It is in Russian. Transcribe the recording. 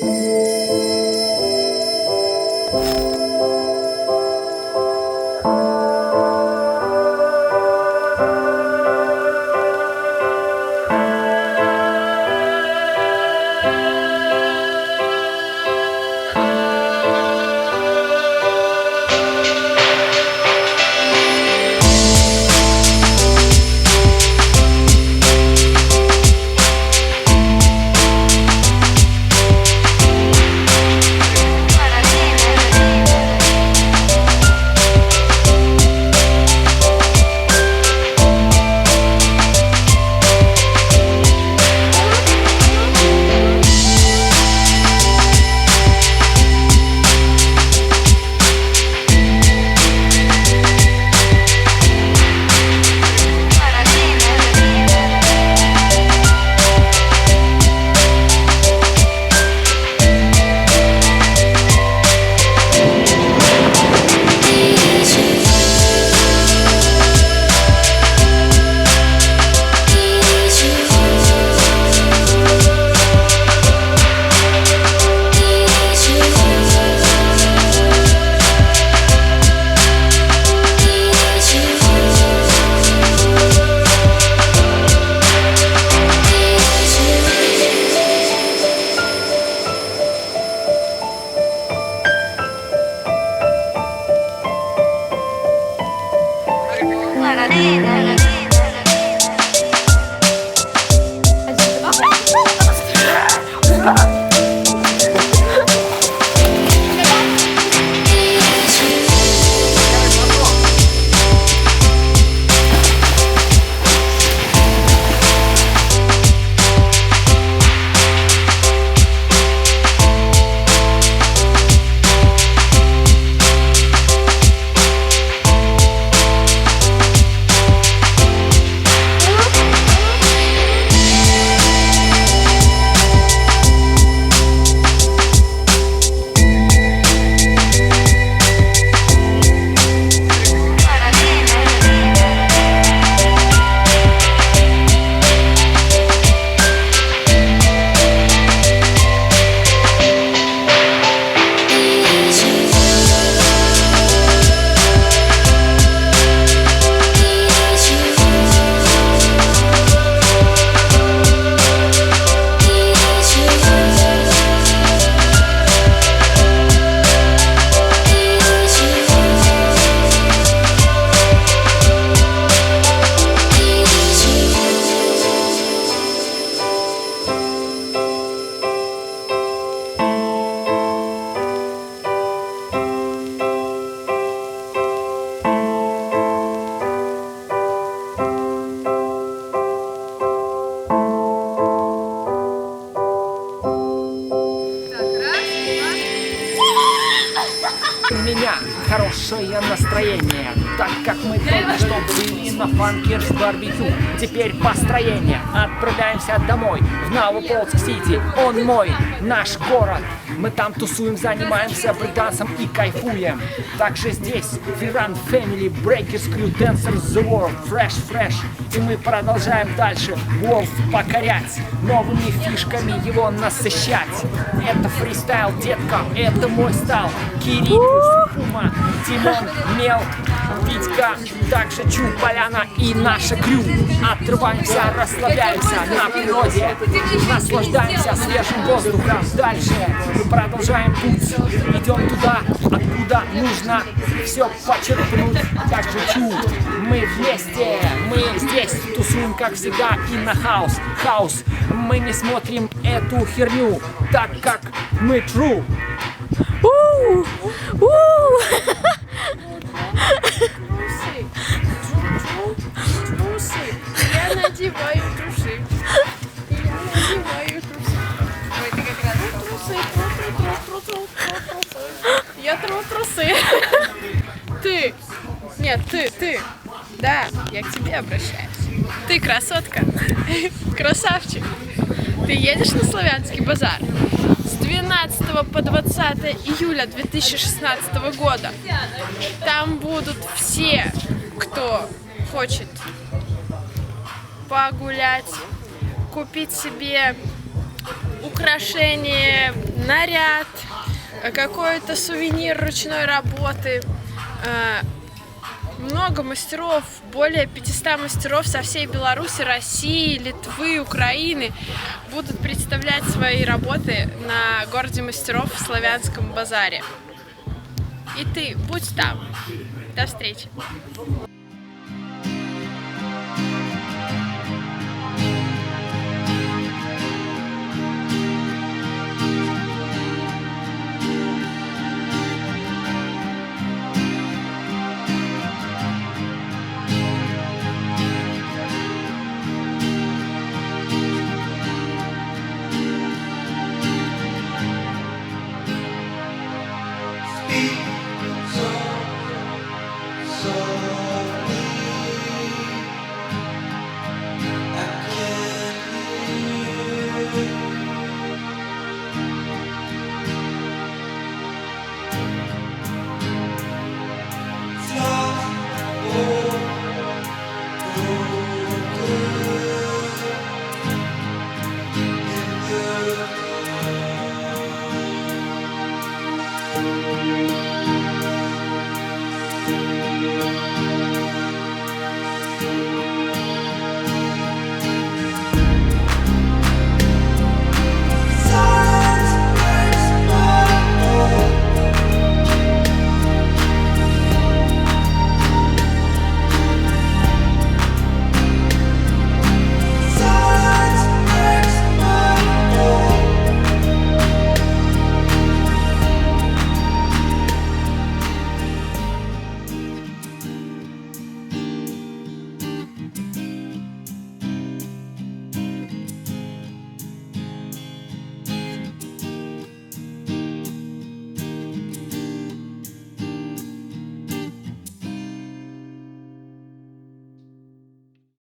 Música Moneda. Хорошее настроение, так как мы только что были на фанкерс барбекю. Теперь построение. Отправляемся домой, в Новополск-Сити. Он мой, наш город. Мы там тусуем, занимаемся брейкдансом и кайфуем. Также здесь Фиран Family, Breakers Crew, Dancers The World, Fresh Fresh. И мы продолжаем дальше Wolf покорять, новыми фишками его насыщать. Это фристайл, детка, это мой стал. Кирилл, Пума, Тимон, Мел, Витька, также Чу, Поляна и наша крю. Отрываемся, расслабляемся на природе, наслаждаемся свежим воздухом. Дальше мы продолжаем путь, идем туда, откуда нужно все почерпнуть. Также Чу, мы вместе, мы здесь тусуем, как всегда, и на хаус. Хаус, мы не смотрим эту херню, так как мы true. Я надеваю трусы. Я надеваю трусы. Ой, трусы. Тру, тру, тру, тру, тру, трусы. Я тру трусы. Ты. Нет, ты, ты. Да, я к тебе обращаюсь. Ты красотка. Красавчик. Ты едешь на Славянский базар? С 12 по 20 июля 2016 года. Там будут все, кто хочет погулять, купить себе украшение, наряд, э, какой-то сувенир ручной работы. Много мастеров, более 500 мастеров со всей Беларуси, России, Литвы, Украины будут представлять свои работы на городе мастеров в Славянском базаре. И ты будь там. До встречи.